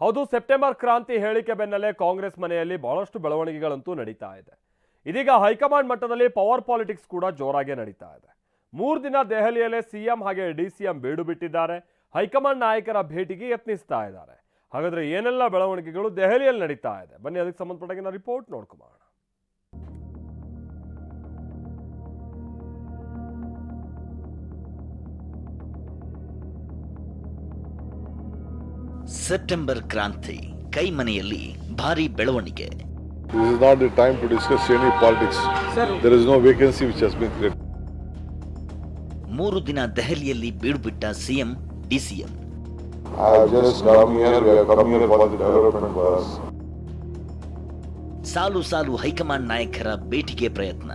ಹೌದು, ಸೆಪ್ಟೆಂಬರ್ ಕ್ರಾಂತಿ ಹೇಳಿಕೆ ಬೆನ್ನಲ್ಲೇ ಕಾಂಗ್ರೆಸ್ ಮನೆಯಲ್ಲಿ ಬಹಳಷ್ಟು ಬೆಳವಣಿಗೆಗಳಂತೂ ನಡೀತಾ ಇದೆ. ಇದೀಗ ಹೈಕಮಾಂಡ್ ಮಟ್ಟದಲ್ಲಿ ಪವರ್ ಪಾಲಿಟಿಕ್ಸ್ ಕೂಡ ಜೋರಾಗಿ ನಡೀತಾ ಇದೆ. ಮೂರು ದಿನ ದೆಹಲಿಯಲ್ಲೇ ಸಿಎಂ ಹಾಗೆ ಡಿ ಸಿಎಂ ಬೀಡು ಬಿಟ್ಟಿದ್ದಾರೆ. ಹೈಕಮಾಂಡ್ ನಾಯಕರ ಭೇಟಿಗೆ ಯತ್ನಿಸ್ತಾ ಇದ್ದಾರೆ. ಹಾಗಾದ್ರೆ ಏನೆಲ್ಲ ಬೆಳವಣಿಗೆಗಳು ದೆಹಲಿಯಲ್ಲಿ ನಡೀತಾ ಇದೆ? ಬನ್ನಿ, ಅದಕ್ಕೆ ಸಂಬಂಧಪಟ್ಟಾಗಿನ ರಿಪೋರ್ಟ್ ನೋಡ್ಕೊಂಬೋಣ ಸೆಪ್ಟೆಂಬರ್ ಕ್ರಾಂತಿ ಕೈ ಮನೆಯಲ್ಲಿ ಭಾರಿ ಬೆಳವಣಿಗೆ. ಮೂರು ದಿನ ದೆಹಲಿಯಲ್ಲಿ ಬೀಳ್ಬಿಟ್ಟ ಸಿಎಂ ಡಿಸಿಎಂ. ಸಾಲು ಸಾಲು ಹೈಕಮಾಂಡ್ ನಾಯಕರ ಭೇಟಿಗೆ ಪ್ರಯತ್ನ.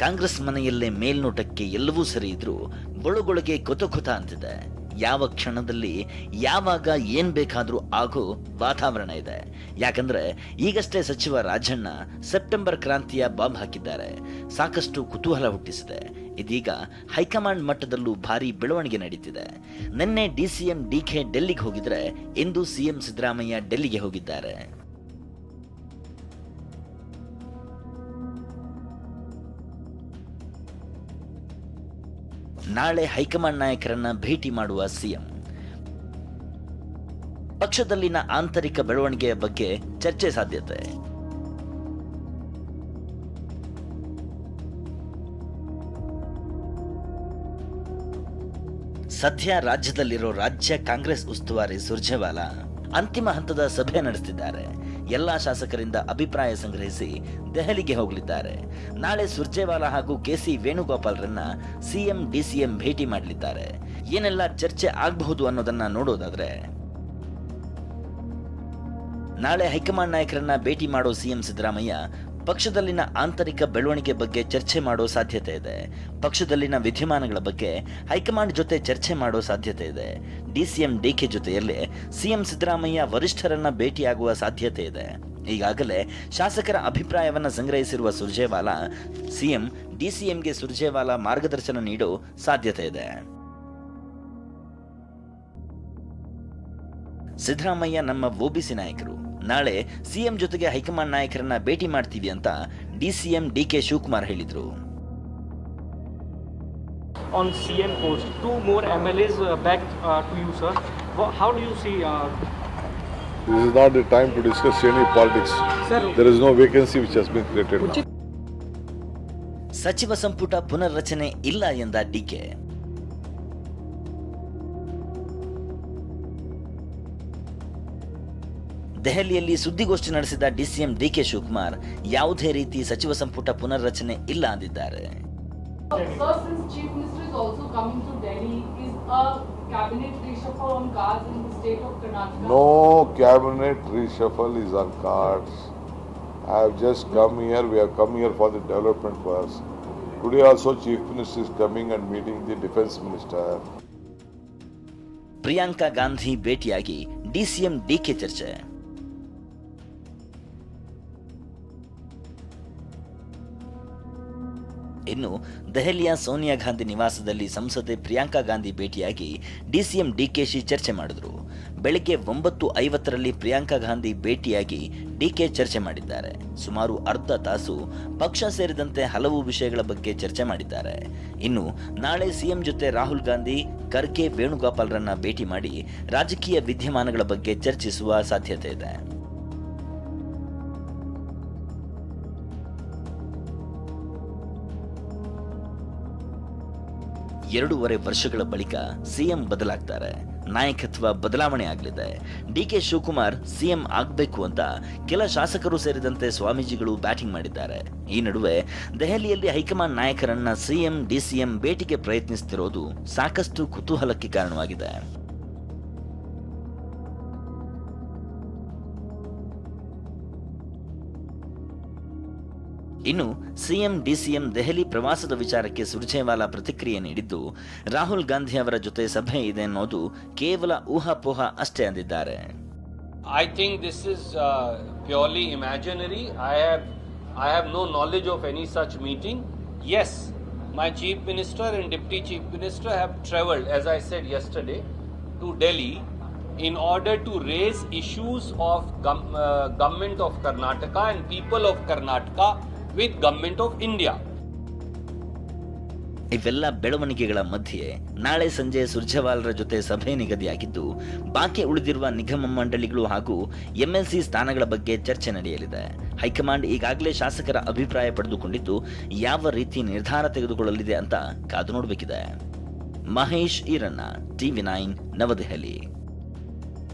ಕಾಂಗ್ರೆಸ್ ಮನೆಯಲ್ಲೇ ಮೇಲ್ನೋಟಕ್ಕೆ ಎಲ್ಲವೂ ಸರಿ ಇದ್ರೂ ಗೊಳಗೊಳಗೆ ಕೊತ ಕೊತ ಅಂತಿದೆ. ಯಾವ ಕ್ಷಣದಲ್ಲಿ ಯಾವಾಗ ಏನ್ ಬೇಕಾದ್ರೂ ಆಗೋ ವಾತಾವರಣ ಇದೆ. ಯಾಕಂದ್ರೆ ಈಗಷ್ಟೇ ಸಚಿವ ರಾಜಣ್ಣ ಸೆಪ್ಟೆಂಬರ್ ಕ್ರಾಂತಿಯ ಬಾಂಬ್ ಹಾಕಿದ್ದಾರೆ. ಸಾಕಷ್ಟು ಕುತೂಹಲ ಹುಟ್ಟಿಸಿದೆ. ಇದೀಗ ಹೈಕಮಾಂಡ್ ಮಟ್ಟದಲ್ಲೂ ಭಾರಿ ಬೆಳವಣಿಗೆ ನಡೀತಿದೆ. ನಿನ್ನೆ ಡಿಸಿಎಂ ಡಿಕೆ ಡೆಲ್ಲಿಗೆ ಹೋಗಿದ್ರೆ ಇಂದು ಸಿಎಂ ಸಿದ್ದರಾಮಯ್ಯ ಡೆಲ್ಲಿಗೆ ಹೋಗಿದ್ದಾರೆ. ನಾಳೆ ಹೈಕಮಾಂಡ್ ನಾಯಕರನ್ನ ಭೇಟಿ ಮಾಡುವ ಸಿಎಂ. ಪಕ್ಷದಲ್ಲಿನ ಆಂತರಿಕ ಬೆಳವಣಿಗೆಯ ಬಗ್ಗೆ ಚರ್ಚೆ ಸಾಧ್ಯತೆ. ಸದ್ಯ ರಾಜ್ಯದಲ್ಲಿರೋ ರಾಜ್ಯ ಕಾಂಗ್ರೆಸ್ ಉಸ್ತುವಾರಿ ಸುರ್ಜೇವಾಲಾ ಅಂತಿಮ ಹಂತದ ಸಭೆ ನಡೆಸುತ್ತಿದ್ದಾರೆ ಎಲ್ಲಾ ಶಾಸಕರಿಂದ ಅಭಿಪ್ರಾಯ ಸಂಗ್ರಹಿಸಿ ದೆಹಲಿಗೆ ಹೋಗಲಿದ್ದಾರೆ. ನಾಳೆ ಸುರ್ಜೇವಾಲಾ ಹಾಗೂ ಕೆಸಿ ವೇಣುಗೋಪಾಲ್ರನ್ನ ಸಿಎಂ ಡಿಸಿಎಂ ಭೇಟಿ ಮಾಡಲಿದ್ದಾರೆ. ಏನೆಲ್ಲ ಚರ್ಚೆ ಆಗಬಹುದು ಅನ್ನೋದನ್ನ ನೋಡೋದಾದ್ರೆ, ನಾಳೆ ಹೈಕಮಾಂಡ್ ನಾಯಕರನ್ನ ಭೇಟಿ ಮಾಡೋ ಸಿಎಂ ಸಿದ್ದರಾಮಯ್ಯ ಪಕ್ಷದಲ್ಲಿನ ಆಂತರಿಕ ಬೆಳವಣಿಗೆ ಬಗ್ಗೆ ಚರ್ಚೆ ಮಾಡೋ ಸಾಧ್ಯತೆ ಇದೆ. ಪಕ್ಷದಲ್ಲಿನ ವಿದ್ಯಮಾನಗಳ ಬಗ್ಗೆ ಹೈಕಮಾಂಡ್ ಜೊತೆ ಚರ್ಚೆ ಮಾಡೋ ಸಾಧ್ಯತೆ ಇದೆ. ಡಿಸಿಎಂ ಡಿಕೆ ಜೊತೆಯಲ್ಲಿ ಸಿಎಂ ಸಿದ್ದರಾಮಯ್ಯ ವರಿಷ್ಠರನ್ನ ಭೇಟಿಯಾಗುವ ಸಾಧ್ಯತೆ ಇದೆ. ಈಗಾಗಲೇ ಶಾಸಕರ ಅಭಿಪ್ರಾಯವನ್ನ ಸಂಗ್ರಹಿಸಿರುವ ಸುರ್ಜೇವಾಲಾ ಸಿಎಂ ಡಿಸಿಎಂಗೆ ಸುರ್ಜೇವಾಲಾ ಮಾರ್ಗದರ್ಶನ ನೀಡೋ ಸಾಧ್ಯತೆ ಇದೆ. ಸಿದ್ದರಾಮಯ್ಯ ನಮ್ಮ ಒಬಿಸಿ ನಾಯಕರು. ನಾಳೆ ಸಿಎಂ ಜೊತೆಗೆ ಹೈಕಮಾಂಡ್ ನಾಯಕರನ್ನ ಭೇಟಿ ಮಾಡ್ತೀವಿ ಅಂತ ಡಿಸಿಎಂ ಡಿಕೆ ಶಿವಕುಮಾರ್ ಹೇಳಿದ್ರು on CM post. Two more MLAs uh, back uh, to you, sir. How do you see? Uh, This is not the time to discuss any politics. sir, There is no vacancy which has been created now. ಸಚಿವ ಸಂಪುಟ ಪುನರ್ರಚನೆ ಇಲ್ಲ ಎಂದ DK ದೆಹಲಿಯಲ್ಲಿ ಸುದ್ದಿಗೋಷ್ಠಿ ನಡೆಸಿದ DCM DK Shivakumar ಯಾವುದೇ ರೀತಿ ಸಚಿವ ಸಂಪುಟ ಪುನರ್ರಚನೆ ಇಲ್ಲ ಅಂದಿದ್ದಾರೆ Sir, since Chief Minister is also coming to Delhi, is a cabinet reshuffle on cards in the state of Karnataka? No cabinet reshuffle is on cards. I have just come here, we have come here for the development for us. Today also Chief Minister is coming and meeting the Defence Minister. Priyanka Gandhi ಭೇಟಿಯಾಗಿ DCM DK ಚರ್ಚೆ ಇನ್ನು ದೆಹಲಿಯ ಸೋನಿಯಾ ಗಾಂಧಿ ನಿವಾಸದಲ್ಲಿ ಸಂಸದೆ ಪ್ರಿಯಾಂಕಾ ಗಾಂಧಿ ಭೇಟಿಯಾಗಿ DCM DKShi ಚರ್ಚೆ ಮಾಡಿದರು. ಬೆಳಗ್ಗೆ ಒಂಬತ್ತು ಐವತ್ತರಲ್ಲಿ ಪ್ರಿಯಾಂಕಾ ಗಾಂಧಿ ಭೇಟಿಯಾಗಿ ಡಿಕೆ ಚರ್ಚೆ ಮಾಡಿದ್ದಾರೆ. ಸುಮಾರು ಅರ್ಧ ತಾಸು ಪಕ್ಷ ಸೇರಿದಂತೆ ಹಲವು ವಿಷಯಗಳ ಬಗ್ಗೆ ಚರ್ಚೆ ಮಾಡಿದ್ದಾರೆ. ಇನ್ನು ನಾಳೆ ಸಿಎಂ ಜೊತೆ ರಾಹುಲ್ ಗಾಂಧಿ, ಖರ್ಗೆ ವೇಣುಗೋಪಾಲ್ರನ್ನ ಭೇಟಿ ಮಾಡಿ ರಾಜಕೀಯ ವಿದ್ಯಮಾನಗಳ ಬಗ್ಗೆ ಚರ್ಚಿಸುವ ಸಾಧ್ಯತೆ ಇದೆ. ಎರಡೂವರೆ ವರ್ಷಗಳ ಬಳಿಕ ಸಿಎಂ ಬದಲಾಗ್ತಾರೆ. ನಾಯಕತ್ವ ಬದಲಾವಣೆ ಆಗಲಿದೆ. ಡಿ ಕೆ ಶಿವಕುಮಾರ್ ಸಿಎಂ ಆಗಬೇಕು ಅಂತ ಕೆಲ ಶಾಸಕರು ಸೇರಿದಂತೆ ಸ್ವಾಮೀಜಿಗಳು ಬ್ಯಾಟಿಂಗ್ ಮಾಡಿದ್ದಾರೆ. ಈ ನಡುವೆ ದೆಹಲಿಯಲ್ಲಿ ಹೈಕಮಾಂಡ್ ನಾಯಕರನ್ನ ಸಿಎಂ, ಡಿಸಿಎಂ ಭೇಟಿಗೆ ಪ್ರಯತ್ನಿಸುತ್ತಿರುವುದು ಸಾಕಷ್ಟು ಕುತೂಹಲಕ್ಕೆ ಕಾರಣವಾಗಿದೆ. ಇನ್ನು ಸಿಎಂ, ಡಿಸಿಎಂ ದೆಹಲಿ ಪ್ರವಾಸದ ವಿಚಾರಕ್ಕೆ ಸುರ್ಜೇವಾಲಾ ಪ್ರತಿಕ್ರಿಯೆ ನೀಡಿದ್ದು, ರಾಹುಲ್ ಗಾಂಧಿ ಅವರ ಜೊತೆ ಸಭೆ ಇದೆ ಅನ್ನೋದು ಕೇವಲ ಊಹಾಪೋಹ ಅಷ್ಟೇ ಅಂದಿದ್ದಾರೆ. I think this is purely imaginary I have I have no knowledge of any such meeting as my chief minister and deputy chief minister have travelled as I said yesterday to Delhi in order to raise issues of government of Karnataka and people of Karnataka with government of India ಇವೆಲ್ಲ ಬೆಳವಣಿಗೆಗಳ ಮಧ್ಯೆ ನಾಳೆ ಸಂಜೆ ಸುರ್ಜೇವಾಲರ ಜೊತೆ ಸಭೆ ನಿಗದಿಯಾಗಿದ್ದು, ಬಾಕಿ ಉಳಿದಿರುವ ನಿಗಮ ಮಂಡಳಿಗಳು ಹಾಗೂ ಎಂಎಲ್ಸಿ ಸ್ಥಾನಗಳ ಬಗ್ಗೆ ಚರ್ಚೆ ನಡೆಯಲಿದೆ. ಹೈಕಮಾಂಡ್ ಈಗಾಗಲೇ ಶಾಸಕರ ಅಭಿಪ್ರಾಯ ಪಡೆದುಕೊಂಡಿದ್ದು, ಯಾವ ರೀತಿ ನಿರ್ಧಾರ ತೆಗೆದುಕೊಳ್ಳಲಿದೆ ಅಂತ ಕಾದು ನೋಡಬೇಕಿದೆ. Mahesh Eranna, TV nine, Navadehali.